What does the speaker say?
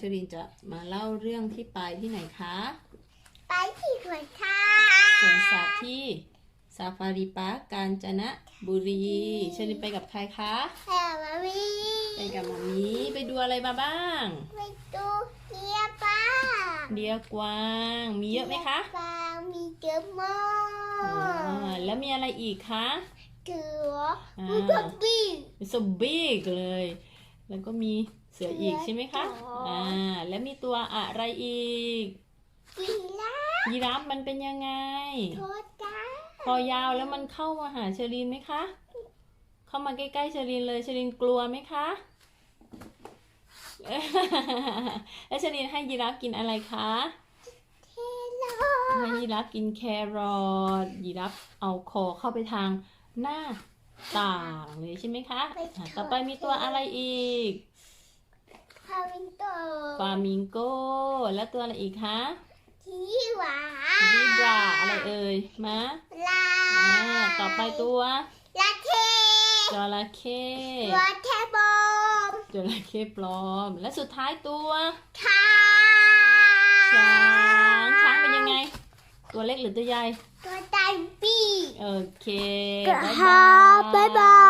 ชรินจะมาเล่าเรื่องที่ไปที่ไหนคะ ไปที่สวนค่ะสวนสัตว์ที่ซาฟารีปาร์คกาญจนบุรีชรินไปกับใครคะแม่มาวีไปกับมามีไปดูอะไรมาบ้าง ไปดูเกียป้าเดียกวางมีเยอะไหมคะปลามีเยอะมาอ่ากแล้วมีอะไรอีกคะเกืออ่ามันก็บี้สบิ๊กเลย แล้วก็มี เสืออีกใช่ไหมคะเสืออ่าแล้วมีตัวอะไรอีกกีฬายีราฟมันเป็นยังไงโทษจ้าคอยาวแล้วมันเข้ามาหาเชอรีนไหมคะ เข้ามาใกล้ๆเชอรีนเลยเชอรีนกลัวไหมคะแล้วเชอรีนให้ยีราฟกินอะไรคะเทโลให้ยีราฟกินแครอทยีราฟเอาคอเข้าไปทางหน้าต่างเลยใช่ไหมคะอะต่อไปมีตัวอะไรอีกพาวินโตฟามิงโก แล้วตัวอะไรอีกคะทีหวาซีบราอะไรเอ่ยมาลาอ่าต่อไปตัวลาเทจระเข้วาเทบอมจระเข้ปลอม และสุดท้ายตัวทาช้างช้างเป็นยังไง ตัวเล็กหรือตัวใหญ่ ตัวไดบี้โอเคก็บ๊ายฮาบายบ๊ายบาย